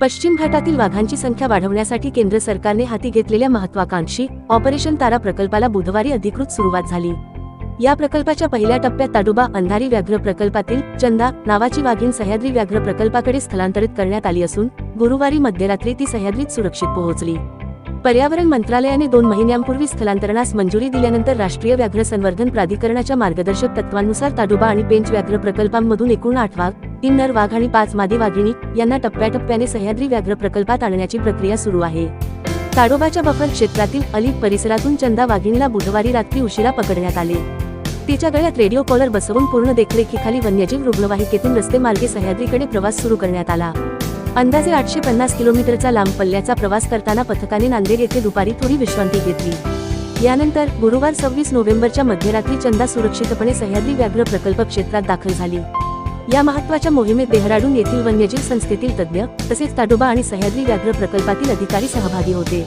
पश्चिम घाटातील वाघांची संख्या वाढवण्यासाठी केंद्र सरकारने हाती घेतलेल्या महत्वाकांक्षी ऑपरेशन तारा प्रकल्पाला बुधवारी अधिकृत सुरुवात झाली. या प्रकल्पाच्या पहिल्या टप्प्यात ताडोबा अंधारी व्याघ्र प्रकल्पातील चंदा नावाची वाघीण सह्याद्री व्याघ्र प्रकल्पाकडे स्थलांतरित करण्यात आली असून गुरुवारी मध्यरात्री ती सह्याद्रीत सुरक्षित पोहोचली. पर्यावरण मंत्रालयाने दोन महिन्यांपूर्वी स्थलांतरणास मंजुरी दिल्यानंतर राष्ट्रीय व्याघ्र संवर्धन प्राधिकरणाच्या मार्गदर्शक तत्वांनुसार ताडोबा आणि पेंच व्याघ्र प्रकल्पांमधून एकूण आठ वाघ तीन नर वाघ आणि पाच मादी वाघिणी यांना टप्प्याटप्प्याने सह्याद्री व्याघ्र प्रकल्पात आणण्याची प्रक्रिया सुरू आहे. ताडोबाच्या बफर क्षेत्रातील अलीप परिसरातून चंदा वाघिणीला बुधवारी रात्री उशिरा पकडण्यात आले. तिच्या गळ्यात रेडिओ कॉलर बसवून पूर्ण देखरेखीखाली वन्यजीव रुग्णवाहिकेतून रस्ते मार्गे सह्याद्रीकडे प्रवास सुरू करण्यात आला. अंदाजे आठशे पन्नास किलोमीटरचा लांब पल्ल्याचा प्रवास करताना पथकाने नांदेड येथे दुपारी थोडी विश्रांती घेतली. यानंतर गुरुवार सव्वीस नोव्हेंबरच्या मध्यरात्री चंदा सुरक्षितपणे सह्याद्री व्याघ्र प्रकल्प क्षेत्रात दाखल झाली. या महत्त्वाच्या मोहिमेत डेहराडून येथील वन्यजीव संस्थेतील तज्ज्ञ तसेच ताडोबा आणि सह्याद्री व्याघ्र प्रकल्पातील अधिकारी सहभागी होते.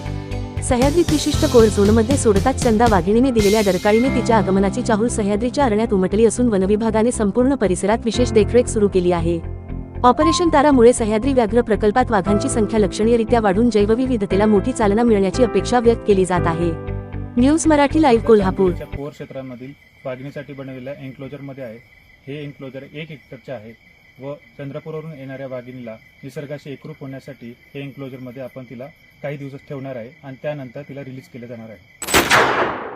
सह्याद्री विशिष्ट कोर झोनमध्ये सोडताच चंदा वाघिणीने दिलेल्या डरकाळीने तिच्या आगमनाची चाहूल सह्याद्रीच्या अरण्यात उमटली असून वनविभागाने संपूर्ण परिसरात विशेष देखरेख सुरू केली आहे. ऑपरेशन तारामुळे सह्याद्री व्याघ्र प्रकल्पात वाघांची संख्या लक्षणीयरित्या वाढून जैवविविधतेला मोठी चालना मिळण्याची अपेक्षा व्यक्त केली जात आहे. News Marathi live Kolhapur. Core क्षेत्रामधील वाघिणीसाठी बनवलेल्या एन्क्लोजरमध्ये आहे. हे एन्क्लोजर एक हेक्टरचे आहे व चंद्रपूरवरून येणाऱ्या वाघिणीला निसर्गाशी एकरूप होण्यासाठी हे एन्क्लोजरमध्ये आपण तिला काही दिवस ठेवणार आहे आणि त्यानंतर तिला रिलीज केलं जाणार आहे.